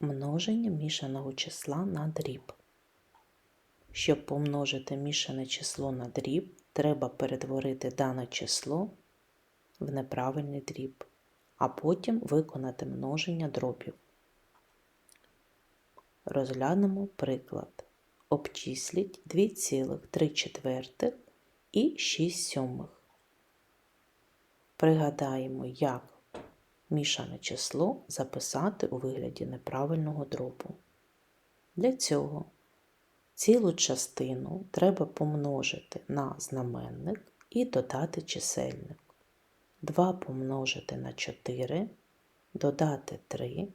Множення мішаного числа на дріб. Щоб помножити мішане число на дріб, треба перетворити дане число в неправильний дріб, а потім виконати множення дробів. Розглянемо приклад. Обчисліть 2,3 четвертих і 6 сьомих. Пригадаємо, як мішане число записати у вигляді неправильного дробу. Для цього цілу частину треба помножити на знаменник і додати чисельник. 2 помножити на 4, додати 3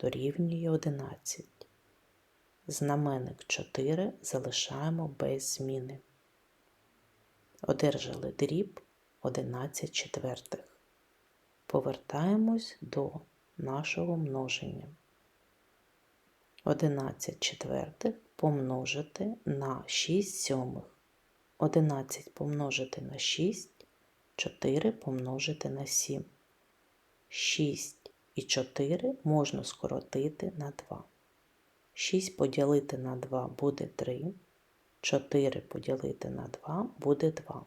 дорівнює 11. Знаменник 4 залишаємо без зміни. Одержали дріб 11 четвертих. Повертаємось до нашого множення. 11 четвертих помножити на 6 сьомих. 11 помножити на 6, 4 помножити на 7. 6 і 4 можна скоротити на 2. 6 поділити на 2 буде 3. 4 поділити на 2 буде 2.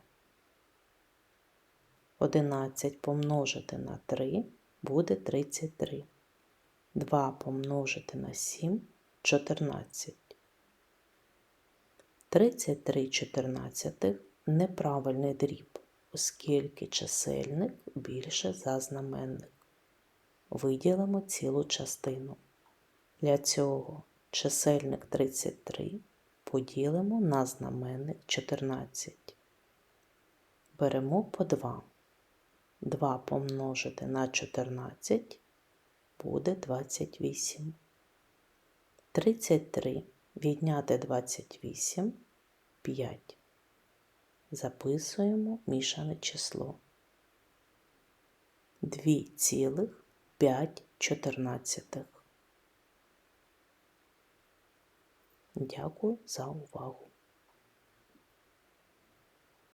11 помножити на 3 буде 33. 2 помножити на 7 14. 33 чотирнадцятих неправильний дріб, оскільки чисельник більше за знаменник. Виділимо цілу частину. Для цього чисельник 33 поділимо на знаменник 14. Беремо по 2. 2 помножити на 14 буде 28. 33 відняти 28 5. Записуємо мішане число. 2,5 чотирнадцятих. Дякую за увагу.